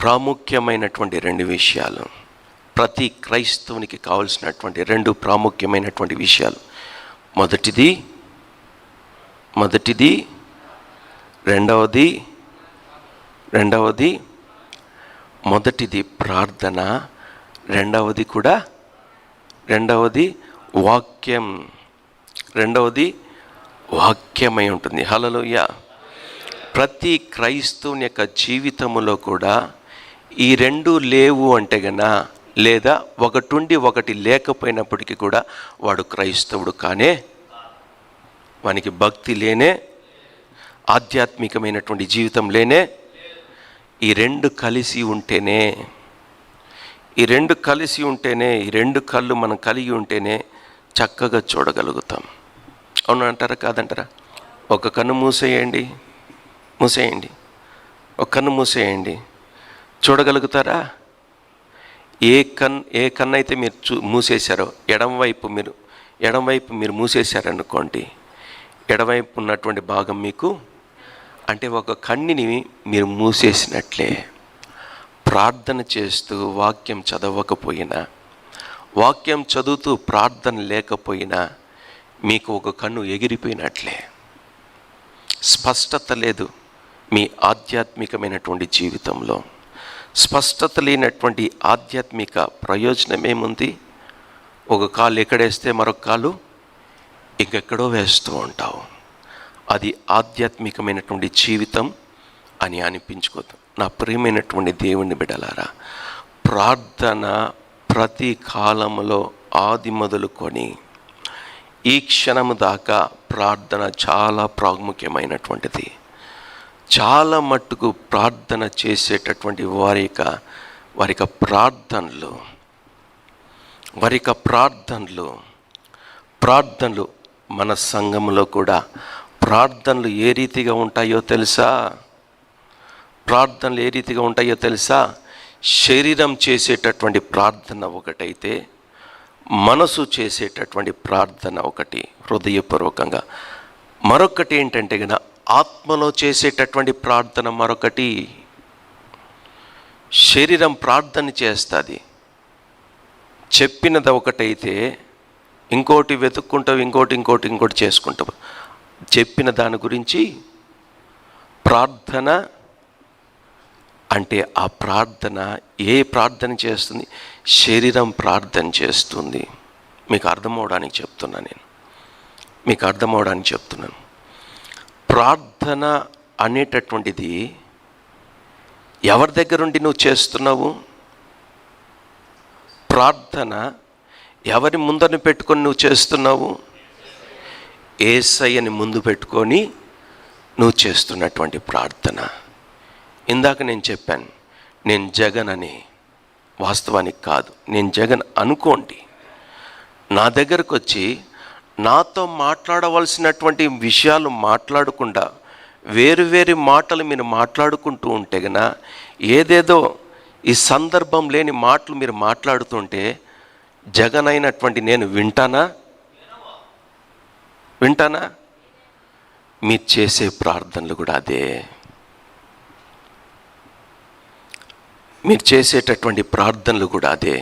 ప్రాముఖ్యమైనటువంటి రెండు విషయాలు. ప్రతి క్రైస్తవునికి కావలసినటువంటి రెండు ప్రాముఖ్యమైనటువంటి విషయాలు. మొదటిది మొదటిది రెండవది రెండవది మొదటిది ప్రార్థన రెండవది కూడా రెండవది వాక్యం రెండవది వాక్యమై ఉంటుంది. హలలోయ ప్రతి క్రైస్తవుని యొక్క జీవితంలో కూడా ఈ రెండు లేవు అంటే గన లేదా ఒకటుండి ఒకటి లేకపోయినప్పటికీ కూడా వాడు క్రైస్తవుడు కానే వానికి భక్తి లేనే ఆధ్యాత్మికమైనటువంటి జీవితం లేనే ఈ రెండు కలిసి ఉంటేనే ఈ రెండు కలిసి ఉంటేనే ఈ రెండు కళ్ళు మనం కలిగి ఉంటేనే చక్కగా చూడగలుగుతాం. అవును అంటారా? కాదంటారా? ఒక కన్ను మూసేయండి. మూసేయండి. ఒక కన్ను మూసేయండి. చూడగలుగుతారా? ఏ కన్ ఏ కన్ను అయితే మీరు చూ మూసేశారో ఎడంవైపు మీరు ఎడంవైపు మీరు మూసేశారనుకోండి ఎడవైపు ఉన్నటువంటి భాగం మీకు అంటే ఒక కన్నిని మీరు మూసేసినట్లే. ప్రార్థన చేస్తూ వాక్యం చదవకపోయినా వాక్యం చదువుతూ ప్రార్థన లేకపోయినా మీకు ఒక కన్ను ఎగిరిపోయినట్లే. స్పష్టత లేదు మీ ఆధ్యాత్మికమైనటువంటి జీవితంలో. స్పష్టత లేనటువంటి ఆధ్యాత్మిక ప్రయోజనం ఏముంది? ఒక కాలు ఎక్కడేస్తే మరొక కాలు ఇంకెక్కడో వేస్తూ ఉంటావు. అది ఆధ్యాత్మికమైనటువంటి జీవితం అని అనిపించుకోదు. నా ప్రియమైనటువంటి దేవుని బిడలారా ప్రార్థన ప్రతి కాలంలో ఆది మొదలుకొని ఈ క్షణము దాకా ప్రార్థన చాలా ప్రాముఖ్యమైనటువంటిది. చాలా మట్టుకు ప్రార్థన చేసేటటువంటి వారి యొక్క వారి యొక్క ప్రార్థనలు. వారి యొక్క ప్రార్థనలు. ప్రార్థనలు మన సంఘంలో కూడా ప్రార్థనలు ఏ రీతిగా ఉంటాయో తెలుసా? ప్రార్థనలు ఏ రీతిగా ఉంటాయో తెలుసా? శరీరం చేసేటటువంటి ప్రార్థన ఒకటైతే మనసు చేసేటటువంటి ప్రార్థన ఒకటి హృదయపూర్వకంగా. మరొకటి ఏంటంటే కదా ఆత్మలో చేసేటటువంటి ప్రార్థన మరొకటి శరీరం ప్రార్థన చేస్తుంది. చెప్పినది ఒకటైతే ఇంకోటి వెతుక్కుంటావు ఇంకోటి ఇంకోటి ఇంకోటి చేసుకుంటావు. చెప్పిన దాని గురించి ప్రార్థన అంటే ఆ ప్రార్థన ఏ ప్రార్థన చేస్తుంది? శరీరం ప్రార్థన చేస్తుంది. మీకు అర్థమవడానికి చెప్తున్నా నేను. మీకు అర్థమవడానికి చెప్తున్నాను. ప్రార్థన అనేటటువంటిది ఎవరి దగ్గరుండి నువ్వు చేస్తున్నావు? ప్రార్థన ఎవరి ముందని పెట్టుకొని నువ్వు చేస్తున్నావు? ఏసయ్యని ముందు పెట్టుకొని నువ్వు చేస్తున్నటువంటి ప్రార్థన. ఇందాక నేను చెప్పాను నేను జగన్ అని. వాస్తవానికి కాదు నేను జగన్ అనుకోండి. నా దగ్గరకు వచ్చి నాతో మాట్లాడవలసినటువంటి విషయాలు మాట్లాడకుండా వేరు వేరు మాటలు మీరు మాట్లాడుకుంటూ ఉంటే గన ఏదేదో ఈ సందర్భం లేని మాటలు మీరు మాట్లాడుతుంటే జగన్ అయినటువంటి నేను వింటానా? వింటానా? మీరు చేసే ప్రార్థనలు కూడా అదే. మీరు చేసేటటువంటి ప్రార్థనలు కూడా అదే.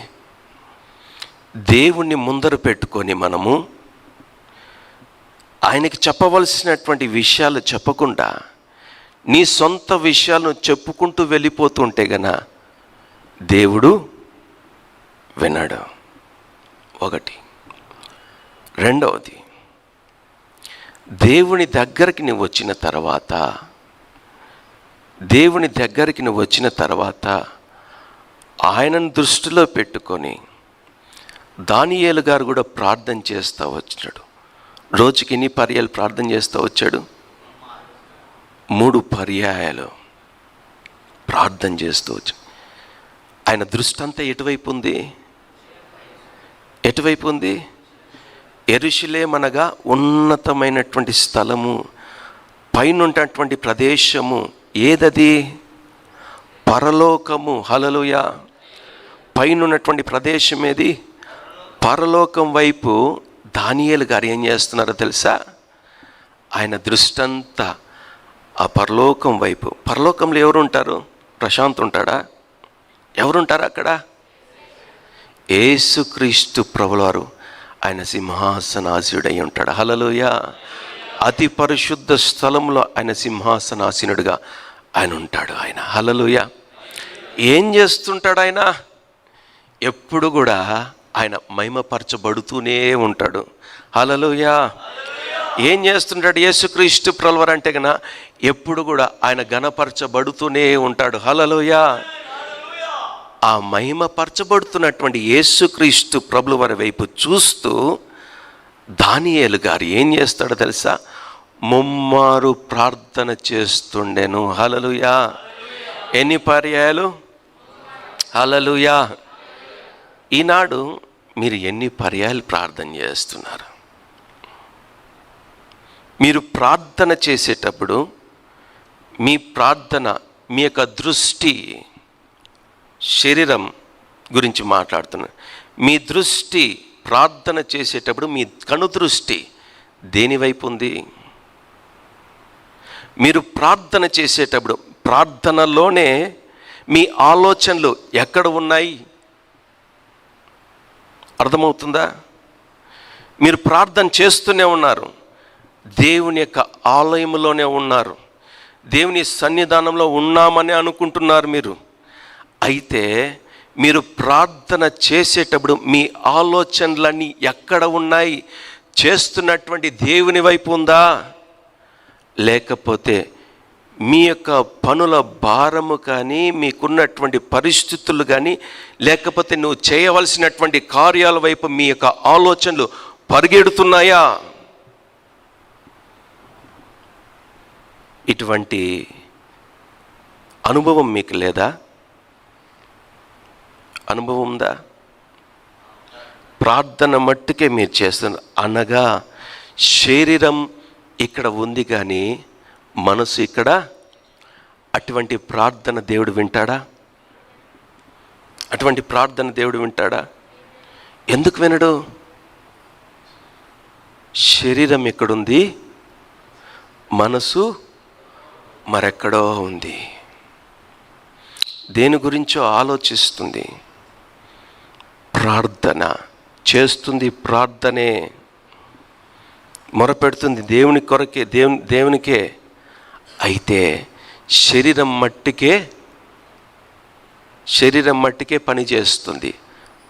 దేవుణ్ణి ముందర పెట్టుకొని మనము ఆయనకి చెప్పవలసినటువంటి విషయాలు చెప్పకుండా నీ సొంత విషయాలను చెప్పుకుంటూ వెళ్ళిపోతుంటే గన దేవుడు వినడు ఒకటి. రెండవది దేవుని దగ్గరికి నువ్వు వచ్చిన తర్వాత దేవుని దగ్గరికి నువ్వు వచ్చిన తర్వాత ఆయనను దృష్టిలో పెట్టుకొని దానియేలు గారు కూడా ప్రార్థన చేస్తూ వచ్చినాడు. రోజుకి ఎన్ని పర్యాలు ప్రార్థన చేస్తూ వచ్చాడు? మూడు పర్యాయాలు ప్రార్థన చేస్తూ వచ్చాడు. ఆయన దృష్టి అంతా ఎటువైపు ఉంది? ఎటువైపు ఉంది? ఎరుషులేమనగా ఉన్నతమైనటువంటి స్థలము పైన ఉన్నటువంటి ప్రదేశము. ఏదది? పరలోకము. హలలుయ పైన ఉన్నటువంటి ప్రదేశం ఏది? పరలోకం వైపు దానియేలు గారు ఏం చేస్తున్నారో తెలుసా? ఆయన దృష్టంతా ఆ పరలోకం వైపు. పరలోకంలో ఎవరు ఉంటారు ప్రశాంత్ ఉంటాడా? ఎవరుంటారు అక్కడ? ఏసుక్రీస్తు ప్రభులవారు ఆయన సింహాసనాసుడై ఉంటాడు. హలలోయ అతి పరిశుద్ధ స్థలంలో ఆయన సింహాసనాసీనుడిగా ఆయన ఉంటాడు ఆయన. హలలోయ ఏం చేస్తుంటాడు ఆయన? ఎప్పుడు కూడా ఆయన మహిమపరచబడుతూనే ఉంటాడు. హలలుయా ఏం చేస్తుంటాడు యేసుక్రీస్తు ప్రల్వర్ అంటే కన్నా ఎప్పుడు కూడా ఆయన గణపరచబడుతూనే ఉంటాడు. హలలుయా ఆ మహిమపరచబడుతున్నటువంటి యేసుక్రీస్తు ప్రభుల వారి వైపు చూస్తూ దానియేలు గారు ఏం చేస్తాడో తెలుసా? ముమ్మారు ప్రార్థన చేస్తుండెను. హలలుయా ఎన్ని పర్యాయాలు? హలలుయా ఈనాడు మీరు ఎన్ని పర్యాయాలు ప్రార్థన చేస్తున్నారు? మీరు ప్రార్థన చేసేటప్పుడు మీ ప్రార్థన మీ యొక్క దృష్టి శరీరం గురించి మాట్లాడుతున్నాను మీ దృష్టి ప్రార్థన చేసేటప్పుడు మీ కనుదృష్టి దృష్టి దేనివైపు ఉంది? మీరు ప్రార్థన చేసేటప్పుడు ప్రార్థనలోనే మీ ఆలోచనలు ఎక్కడ ఉన్నాయి? అర్థమవుతుందా? మీరు ప్రార్థన చేస్తూనే ఉన్నారు. దేవుని యొక్క ఆలయంలోనే ఉన్నారు. దేవుని సన్నిధానంలో ఉన్నామని అనుకుంటున్నారు మీరు. అయితే మీరు ప్రార్థన చేసేటప్పుడు మీ ఆలోచనలన్నీ ఎక్కడ ఉన్నాయి? చేస్తున్నటువంటి దేవుని వైపు ఉందా? లేకపోతే మీ యొక్క పనుల భారము కానీ మీకున్నటువంటి పరిస్థితులు కానీ లేకపోతే నువ్వు చేయవలసినటువంటి కార్యాల వైపు మీ యొక్క ఆలోచనలు పరిగెడుతున్నాయా? ఇటువంటి అనుభవం మీకు లేదా? అనుభవం ఉందా? ప్రార్థన మట్టుకే మీరు చేస్తున్నారు. అనగా శరీరం ఇక్కడ ఉంది కానీ మనసు ఇక్కడ అటువంటి ప్రార్థన దేవుడు వింటాడా? అటువంటి ప్రార్థన దేవుడు వింటాడా? ఎందుకు వినడు? శరీరం ఎక్కడుంది? మనసు మరెక్కడో ఉంది. దేని గురించో ఆలోచిస్తుంది. ప్రార్థన చేస్తుంది ప్రార్థనే. మొరపెడుతుంది దేవుని కొరకే దేవుని దేవునికే. అయితే శరీరం మట్టికే శరీరం మట్టికే పని చేస్తుంది.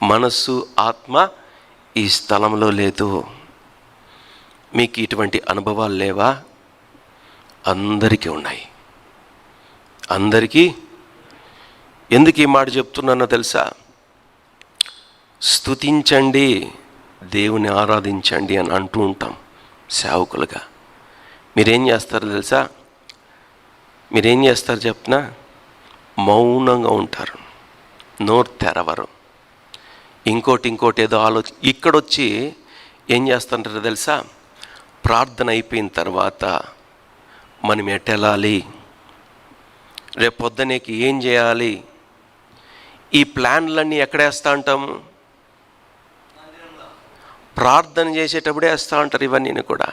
మనస్సు ఆత్మ ఈ స్థలంలో లేదు. మీకు ఇటువంటి అనుభవాలు లేవా? అందరికీ ఉన్నాయి. అందరికీ? ఎందుకు ఈ మాట చెప్తున్నానో తెలుసా? స్తుతించండి దేవుని ఆరాధించండి అని అంటూ ఉంటాం సేవకులుగా. మీరేం చేస్తారో తెలుసా? మీరేం చేస్తారు చెప్పిన మౌనంగా ఉంటారు. నోరు తెరవరు. ఇంకోటి ఇంకోటి ఏదో ఆలోచన ఇక్కడొచ్చి ఏం చేస్తుంటారో తెలుసా? ప్రార్థన అయిపోయిన తర్వాత మనం ఎటెళ్ళాలి రేపు పొద్దునేకి ఏం చేయాలి? ఈ ప్లాన్లన్నీ ఎక్కడేస్తా ఉంటాం? ప్రార్థన చేసేటప్పుడే వేస్తూ ఉంటారు ఇవన్నీ కూడా.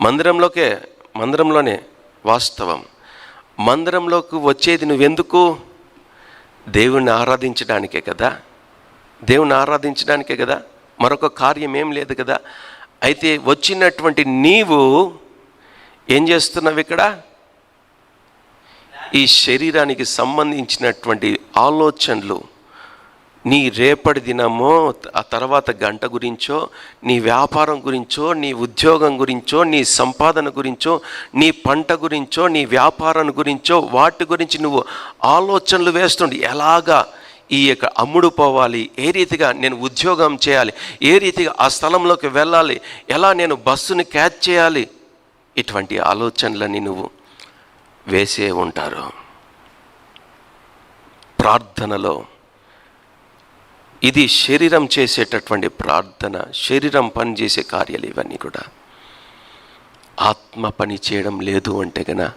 మందిరంలోకే మందిరంలోనే వాస్తవం. మందిరంలోకి వచ్చేది నువ్వెందుకు? దేవుణ్ణి ఆరాధించడానికే కదా? దేవుణ్ణి ఆరాధించడానికే కదా? మరొక కార్యం ఏం లేదు కదా? అయితే వచ్చినటువంటి నీవు ఏం చేస్తున్నావు ఇక్కడ? ఈ శరీరానికి సంబంధించినటువంటి ఆలోచనలు నీ రేపటి దినమో ఆ తర్వాత గంట గురించో నీ వ్యాపారం గురించో నీ ఉద్యోగం గురించో నీ సంపాదన గురించో నీ పంట గురించో నీ వ్యాపారం గురించో వాటి గురించి నువ్వు ఆలోచనలు వేస్తుండి. ఎలాగా ఈ యొక్క అమ్ముడు పోవాలి ఏ రీతిగా నేను ఉద్యోగం చేయాలి ఏ రీతిగా ఆ స్థలంలోకి వెళ్ళాలి ఎలా నేను బస్సుని క్యాచ్ చేయాలి ఇటువంటి ఆలోచనలని నువ్వు వేసే ఉంటారు. ప్రార్థనలో ఇది శరీరం చేసేటటువంటి ప్రార్థన శరీరం పని చేసే కార్యాలు ఇవన్నీ కూడా. ఆత్మ పని చేయడం లేదు అంటే గన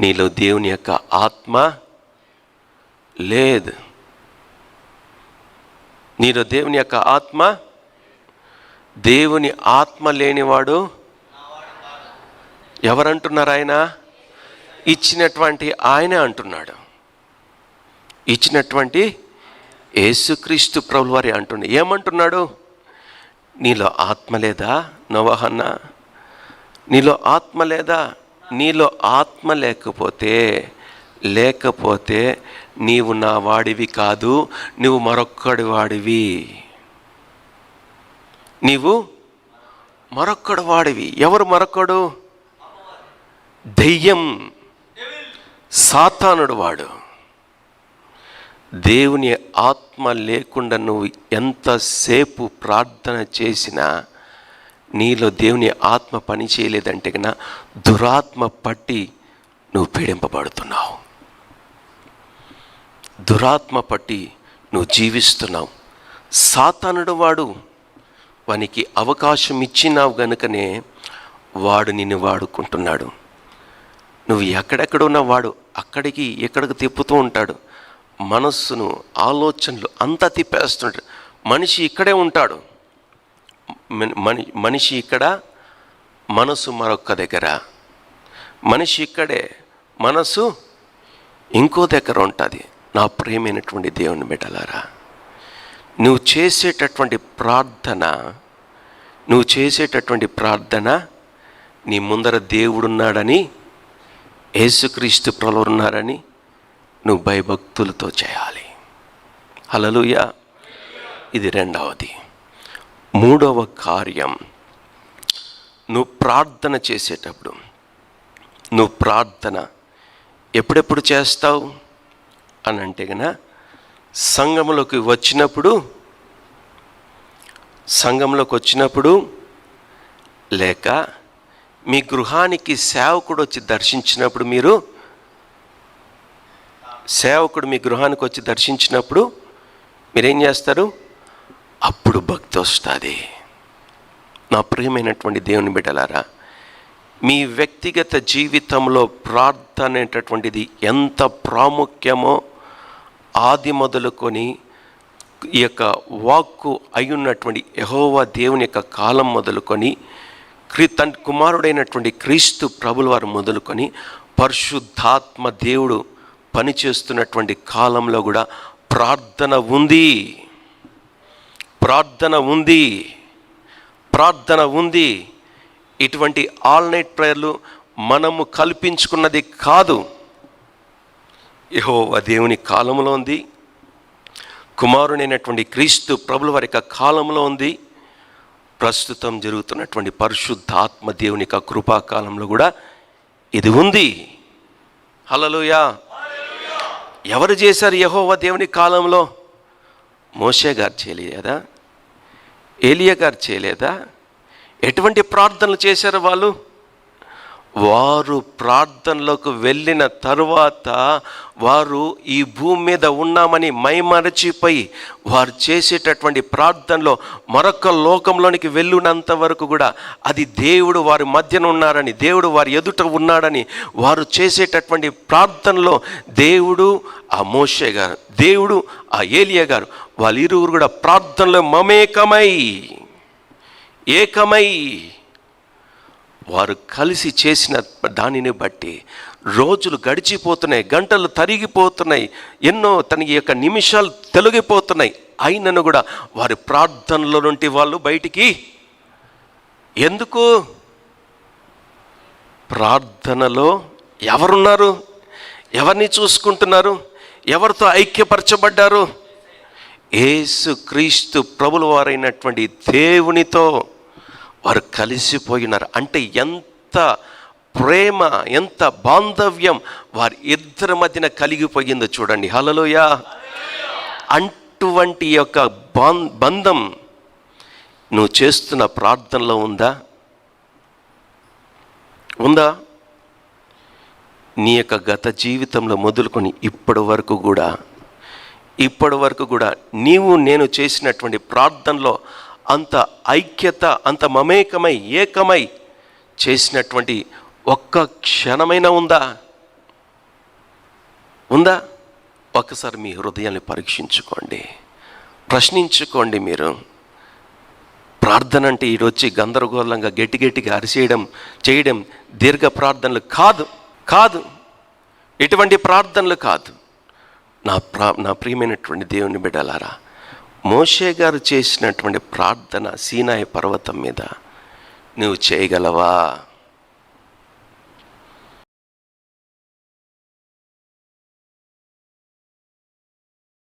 నీలో దేవుని యొక్క ఆత్మ లేదు. నీలో దేవుని యొక్క ఆత్మ దేవుని ఆత్మ లేనివాడు ఎవరంటున్నారు ఆయన? ఇచ్చినటువంటి ఆయనే అంటున్నాడు. ఇచ్చినటువంటి యేసుక్రీస్తు ప్రభుల వారి అంటుండే ఏమంటున్నాడు? నీలో ఆత్మ లేదా? నవహన్న నీలో ఆత్మ లేదా? నీలో ఆత్మ లేకపోతే లేకపోతే నీవు నా వాడివి కాదు నువ్వు మరొక్కడి వాడివి. నీవు మరొక్కడు వాడివి. ఎవరు మరొక్కడు? దెయ్యం. సాతానుడు వాడు. దేవుని ఆత్మ లేకుండా నువ్వు ఎంతసేపు ప్రార్థన చేసినా నీలో దేవుని ఆత్మ పని చేయలేదంటే కన్నా దురాత్మ పట్టి నువ్వు పీడింపబడుతున్నావు. దురాత్మ పట్టి నువ్వు జీవిస్తున్నావు. సాతానుడు వాడు వానికి అవకాశం ఇచ్చినావు గనుకనే వాడు నిన్ను వాడుకుంటున్నాడు. నువ్వు ఎక్కడెక్కడ ఉన్న వాడు అక్కడికి ఎక్కడికి తిప్పుతూ ఉంటాడు. మనస్సును ఆలోచనలు అంతా తిప్పేస్తుంటాడు. మనిషి ఇక్కడే ఉంటాడు. మని మనిషి ఇక్కడ మనసు మరొక్క దగ్గర. మనిషి ఇక్కడే మనసు ఇంకో దగ్గర ఉంటుంది. నా ప్రేమైనటువంటి దేవుని బిడ్డలారా నువ్వు చేసేటటువంటి ప్రార్థన నువ్వు చేసేటటువంటి ప్రార్థన నీ ముందర దేవుడున్నాడని యేసుక్రీస్తు ప్రభువు ఉన్నారని నువ్వు భయభక్తులతో చేయాలి. హలలుయ ఇది రెండవది. మూడవ కార్యం నువ్వు ప్రార్థన చేసేటప్పుడు నువ్వు ప్రార్థన ఎప్పుడెప్పుడు చేస్తావు? అని అంటే గన సంఘంలోకి వచ్చినప్పుడు సంఘంలోకి వచ్చినప్పుడు లేక మీ గృహానికి సేవకుడు వచ్చి దర్శించినప్పుడు మీరు సేవకుడు మీ గృహానికి వచ్చి దర్శించినప్పుడు మీరేం చేస్తారు? అప్పుడు భక్తి వస్తుంది నా ప్రియమైనటువంటి దేవుని బిడ్డలారా మీ వ్యక్తిగత జీవితంలో ప్రార్థన అనేటటువంటిది ఎంత ప్రాముఖ్యమో ఆది మొదలుకొని ఈ యొక్క వాక్కు అయ్యున్నటువంటి యహోవా దేవుని యొక్క కాలం మొదలుకొని క్రీ తన కుమారుడైనటువంటి క్రీస్తు ప్రభుల వారు మొదలుకొని పరిశుద్ధాత్మ దేవుడు పనిచేస్తున్నటువంటి కాలంలో కూడా ప్రార్థన ఉంది. ప్రార్థన ఉంది. ప్రార్థన ఉంది. ఇటువంటి ఆల్ నైట్ ప్రేయర్లు మనము కల్పించుకున్నది కాదు. యహో దేవుని కాలంలో ఉంది. కుమారుడైనటువంటి క్రీస్తు ప్రభుల వారి యొక్క కాలంలో ఉంది. ప్రస్తుతం జరుగుతున్నటువంటి పరిశుద్ధాత్మ దేవుని యొక్క కృపాకాలంలో కూడా ఇది ఉంది. హలలుయా ఎవరు చేశారు యహోవ దేవుని కాలంలో? మోషే గారు చేయలేదా? ఏలియా గారు చేయలేదా? ఎటువంటి ప్రార్థనలు చేశారు వాళ్ళు? వారు ప్రార్థనలోకి వెళ్ళిన తరువాత వారు ఈ భూమి మీద ఉన్నామని మైమరచిపోయి వారు చేసేటటువంటి ప్రార్థనలో మరొక లోకంలోనికి వెళ్ళినంత వరకు కూడా అది దేవుడు వారి మధ్యన ఉన్నారని దేవుడు వారి ఎదుట ఉన్నాడని వారు చేసేటటువంటి ప్రార్థనలో దేవుడు ఆ మోషే గారు దేవుడు ఆ ఏలియా గారు వాళ్ళిరువురు కూడా ప్రార్థనలో మమేకమై ఏకమై వారు కలిసి చేసిన దానిని బట్టి రోజులు గడిచిపోతున్నాయి గంటలు తరిగిపోతున్నాయి ఎన్నో తన యొక్క నిమిషాలు తొలగిపోతున్నాయి. అయినను కూడా వారి ప్రార్థనల నుండి వాళ్ళు బయటికి ఎందుకు? ప్రార్థనలో ఎవరున్నారు? ఎవరిని చూసుకుంటున్నారు? ఎవరితో ఐక్యపరచబడ్డారు? ఏసు క్రీస్తు ప్రభులవారైనటువంటి దేవునితో వారు కలిసిపోయినారు. అంటే ఎంత ప్రేమ ఎంత బాంధవ్యం వారి ఇద్దరి మధ్యన కలిగిపోయిందో చూడండి. హలలోయ అటువంటి యొక్క బాం బంధం నువ్వు చేస్తున్న ప్రార్థనలో ఉందా? ఉందా? నీ యొక్క గత జీవితంలో మొదలుకొని ఇప్పటి వరకు కూడా ఇప్పటి వరకు కూడా నీవు నేను చేసినటువంటి ప్రార్థనలో అంత ఐక్యత అంత మమేకమై ఏకమై చేసినటువంటి ఒక్క క్షణమైనా ఉందా? ఉందా? ఒక్కసారి మీ హృదయాన్ని పరీక్షించుకోండి. ప్రశ్నించుకోండి మీరు. ప్రార్థన అంటే ఈడొచ్చి గందరగోళంగా గట్టి గట్టిగా అరిసేయడం చేయడం దీర్ఘ ప్రార్థనలు కాదు కాదు. ఎటువంటి ప్రార్థనలు కాదు. నా ప్రా నా ప్రియమైనటువంటి దేవుని బిడ్డలారా మోషే గారు చేసినటువంటి ప్రార్థన సీనాయి పర్వతం మీద నువ్వు చేయగలవా?